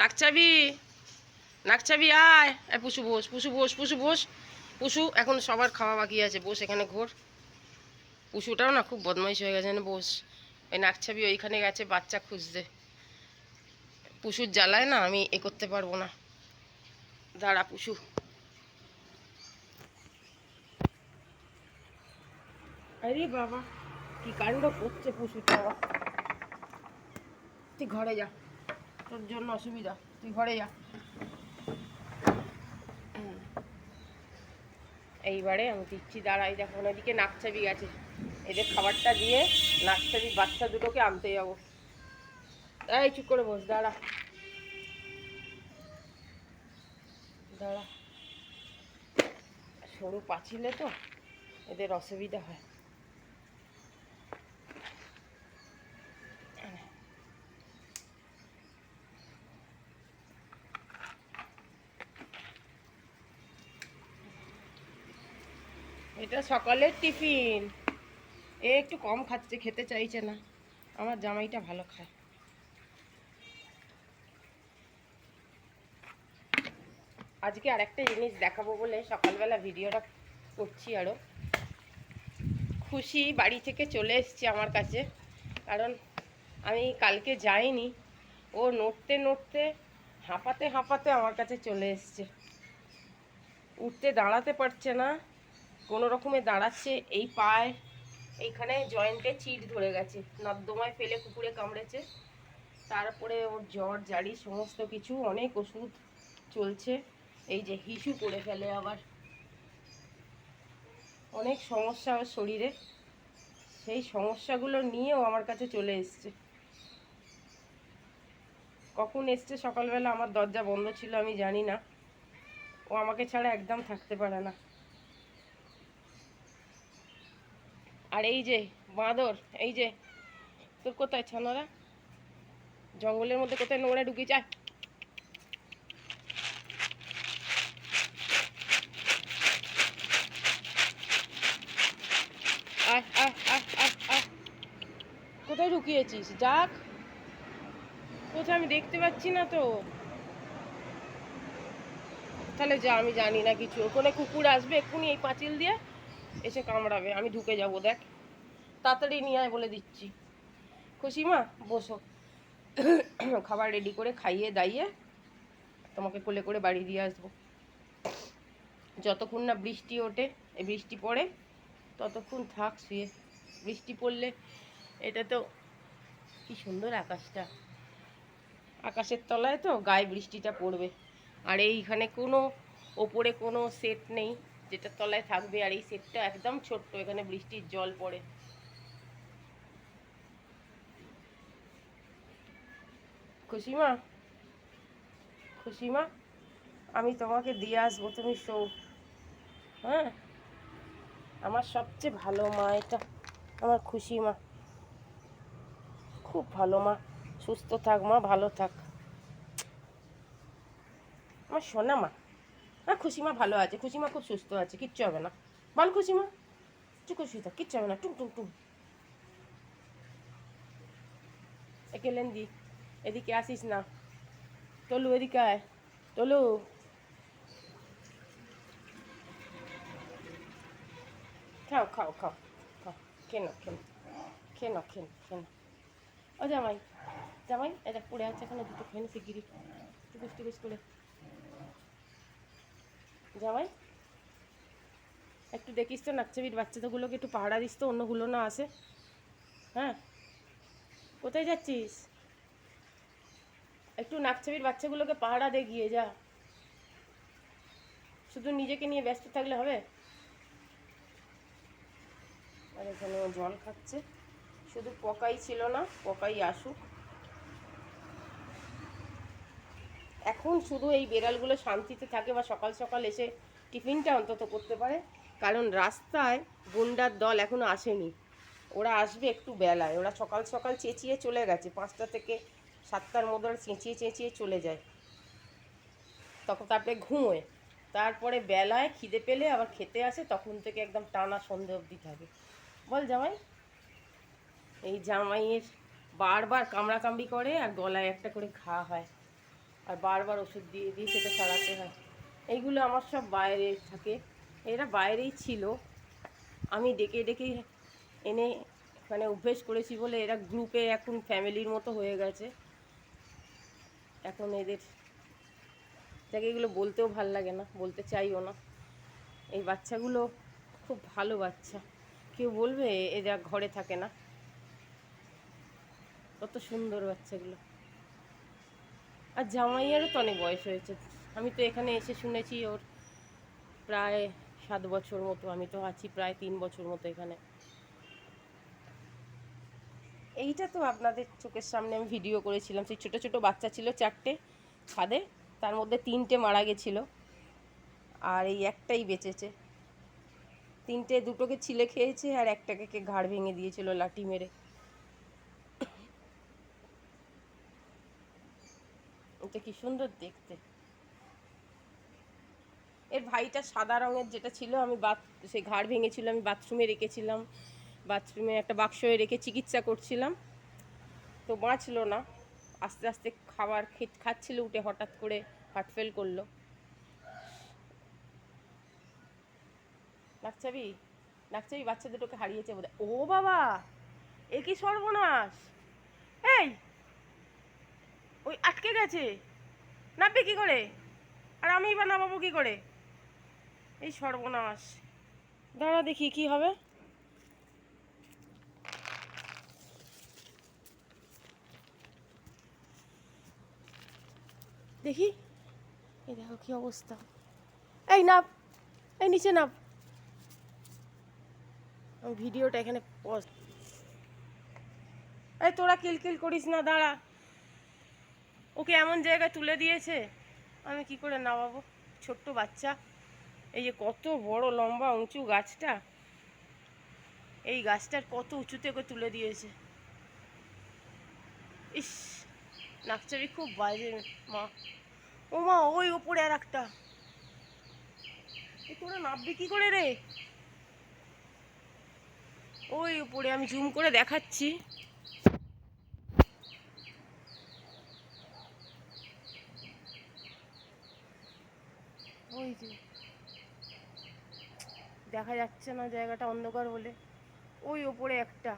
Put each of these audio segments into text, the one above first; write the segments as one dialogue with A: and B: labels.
A: নাকচাবি নাকচাবি, আয়। পুষু, বস পুষু বস পুষু বস। পুষু, এখন সবার খাওয়া বাকি আছে। বস, এখানে ঘোর। পুষুটাও না খুব বদমাইশ হয়ে গেছে না বস। ওই নাকছাবি ওইখানে গেছে, বাচ্চা খুঁজতে। পুষুর জ্বালায় না, আমি এ করতে পারব না। দাঁড়া, পুষু। আরে বাবা, কি কাণ্ড করছে পুষুটা তুই ঘরে যা। তোর জন্য অসুবিধা। তুই ঘরে যা। এইবারে আমি দিচ্ছি, দাঁড়াই দেখো ওদিকে নাকছাবি গেছে। এদের খাবারটা দিয়ে নাকছাবি বাচ্চা দুটোকে আনতে যাব। এই, চুপ করে বস, দাঁড়া। দাঁড়া। সরু পাঁচিলে তো এদের অসুবিধা হয়। এটা সকালের টিফিন। এ একটু কম খাচ্ছে, খেতে চাইছে না। আমার জামাইটা ভালো খায়। আজকে আরেকটা জিনিস দেখাবো বলে সকালবেলা ভিডিওটা করছি আরও খুশি বাড়ি থেকে চলে এসছে আমার কাছে। কারণ আমি কালকে যাইনি। ও নড়তে নড়তে, হাঁপাতে হাঁপাতে আমার কাছে চলে এসছে। উঠতে দাঁড়াতে পারছে না। কোনো রকমে দাঁড়াচ্ছে, এই পায়ে এইখানে জয়েন্টে চিট ধরে গেছে। নর্দমায় ফেলে কুকুরে কামড়েছে। তারপরে ওর জ্বর, জারি সমস্ত কিছু, অনেক ওষুধ চলছে। এই যে হিসু করে ফেলে আবার। অনেক সমস্যা ওর শরীরে। সেই সমস্যাগুলো নিয়েও আমার কাছে চলে এসছে। কখন এসছে সকালবেলা আমার দরজা বন্ধ ছিল আমি জানি না। ও আমাকে ছাড়া একদম থাকতে পারে না। আর এই যে বাঁদর, এই যে, তোর কোথায় ছানারা জঙ্গলের মধ্যে কোথায় নোংরা ঢুকিয়ে যায় কোথায় ঢুকিয়েছিস? যাক। কোথায় আমি দেখতে পাচ্ছি না তো। তাহলে যা, আমি জানি না কিছু। ওখানে কুকুর আসবে এক্ষুনি এই পাঁচিল দিয়ে। এসে কামড়াবে, আমি ঢুকে যাব, দেখ। তাড়াতাড়ি নিয়ে আয় বলে দিচ্ছি। খুশি মা? বসো। খাবার রেডি করে খাইয়ে দাইয়ে তোমাকে কোলে করে বাড়ি দিয়ে আসব। যতক্ষণ না বৃষ্টি ওঠে, এই বৃষ্টি পড়ে, ততক্ষণ থাক শুয়ে। বৃষ্টি পড়লে এটা তো কি সুন্দর আকাশটা। আকাশের তলায় তো গায়ে বৃষ্টিটা পড়বে। আর এইখানে কোনো ওপরে কোনো সেট নেই। যেটা তলায় থাকবে আর এই সেটটা একদম ছোট্ট, এখানে বৃষ্টির জল পড়ে। খুশিমা খুশিমা আমি তোমাকে দিয়ে আসব, তুমি শো হ্যাঁ? আমার সবচেয়ে ভালো মা এটা, আমার খুশি মা। খুব ভালো মা, সুস্থ থাক মা, ভালো থাক। আমার সোনা মা। হ্যাঁ খুশিমা ভালো আছে, খুশিমা খুব সুস্থ আছে, কিচ্ছু হবে না। বল খুশিমা চুপ খুশি থাক, কিচ্ছু হবে না টুং টুং টুং একে লেন্দি, এদিকে আসিস না। তলু, এদিকে আয়। তলু। খাও খাও খাও খাও। কেন কেন কেন কেন কেন ও জামাই জামাই এটা পড়ে আছে এখানে দুটো, খেয়ে নিছে গিরি টুকুস টুকুস করে। জামাই? একটু দেখিস তো নাকচাবির বাচ্চাগুলোকে একটু পাহারা দিস তো, অন্যগুলো না আসে। হ্যাঁ? কোথায় যাচ্ছিস? একটু নাকচাবির বাচ্চাগুলোকে পাহারা দে গিয়ে, যা। শুধু নিজেকে নিয়ে ব্যস্ত থাকলে হবে? আর এখানে জল খাচ্ছে। শুধু পকাই ছিল না, পকাই আসুক। এখন শুধু এই বেড়ালগুলো শান্তিতে থাকে বা সকাল সকাল এসে টিফিনটা অন্তত করতে পারে, কারণ রাস্তায় গুন্ডার দল এখনও আসেনি। ওরা আসবে একটু বেলায়, ওরা সকাল সকাল চেঁচিয়ে চলে গেছে, পাঁচটা থেকে সাতটার মধ্যে ওরা চেঁচিয়ে চেঁচিয়ে চলে যায়। তখন তারপরে ঘুমোয়, তারপরে বেলায় খিদে পেলে আবার খেতে আসে, তখন থেকে একদম টানা সন্ধে অবধি থাকে। বল জামাই, এই জামাইয়ের বারবার কামড়াকামড়ি করে আর গলায় একটা করে ঘা হয়। আর বারবার ওষুধ দিয়ে দিয়ে সেটা সারাতে হয়। এইগুলো আমার সব বাইরে থাকে। এরা বাইরেই ছিল। আমি ডেকে ডেকে এনে মানে অভ্যেস করেছি বলে এরা গ্রুপে এখন ফ্যামিলির মতো হয়ে গেছে। এখন এদের যাকে এগুলো বলতেও ভালো লাগে না, বলতে চাইও না। এই বাচ্চাগুলো খুব ভালো বাচ্চা। কেউ বলবে এরা ঘরে থাকে না। কত সুন্দর বাচ্চাগুলো। আর জামাইয়ারও তো অনেক বয়স হয়েছে। আমি তো এখানে এসে শুনেছি ওর প্রায় সাত বছর মতো, আমি তো আছি প্রায় তিন বছর মতো এখানে। এইটা তো আপনাদের চোখের সামনে আমি ভিডিও করেছিলাম। সেই ছোটো ছোটো বাচ্চা ছিল চারটে ছাদে, তার মধ্যে তিনটে মারা গেছিল। আর এই একটাই বেঁচেছে। তিনটে দুটোকে ছিলে খেয়েছে আর একটাকে কে ঘাড় ভেঙে দিয়েছিল লাঠি মেরে। এটা কি সুন্দর দেখতে। এর ভাইটা সাদা রঙের যেটা ছিল, আমি বাথ, সেই ঘাড় ভেঙেছিল, আমি বাথরুমে রেখেছিলাম। বাথরুমে একটা বাক্সয়ে রেখে চিকিৎসা করছিলাম। তো বাঁচলো না। আস্তে আস্তে খাবার খাচ্ছিল উঠে, হঠাৎ করে হার্ট ফেল করল। ডাকচাবি ডাকচাবি বাচ্চা দুটোকে হারিয়েছে বোধ ও বাবা, এ কি সর্বনাশ! এই ওই আটকে গেছে। নামবে কি করে? আর আমি বা নামাবো কি করে? এই সর্বনাশ। দাঁড়া দেখি কি হবে। দেখি। এই দেখো কি অবস্থা। এই নাপ। এই নিচে নাপ। ভিডিওটা এখানে পজ এই তোরা কিলকিল করিস না, দাঁড়া। ওকে এমন জায়গায় তুলে দিয়েছে? আমি কি করে নামাবো? ছোট্ট বাচ্চা। এই যে কত বড়, লম্বা, উঁচু গাছটা। এই গাছটার কত উঁচুতে ওকে তুলে দিয়েছে। ইস নাকচারি খুব বাজে মা। ও মা, ওই ওপরে আর একটা তোরা নামবি কি করে রে? ওই উপরে আমি জুম করে দেখাচ্ছি। ওই যে। দেখা যাচ্ছে না জায়গাটা অন্ধকার বলে ওই ওপরে একটা।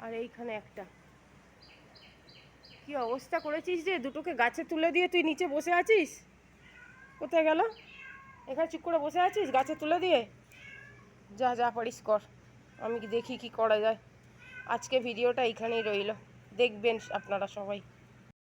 A: আর এইখানে একটা। কি অবস্থা করেছিস যে দুটোকে গাছে তুলে দিয়ে তুই নিচে বসে আছিস? কোথায় গেল? এখানে চুপ করে বসে আছিস গাছে তুলে দিয়ে? যা যা পারিস কর। আমি দেখি কি করা যায়। আজকে ভিডিওটা এইখানেই রইল। দেখবেন আপনারা সবাই।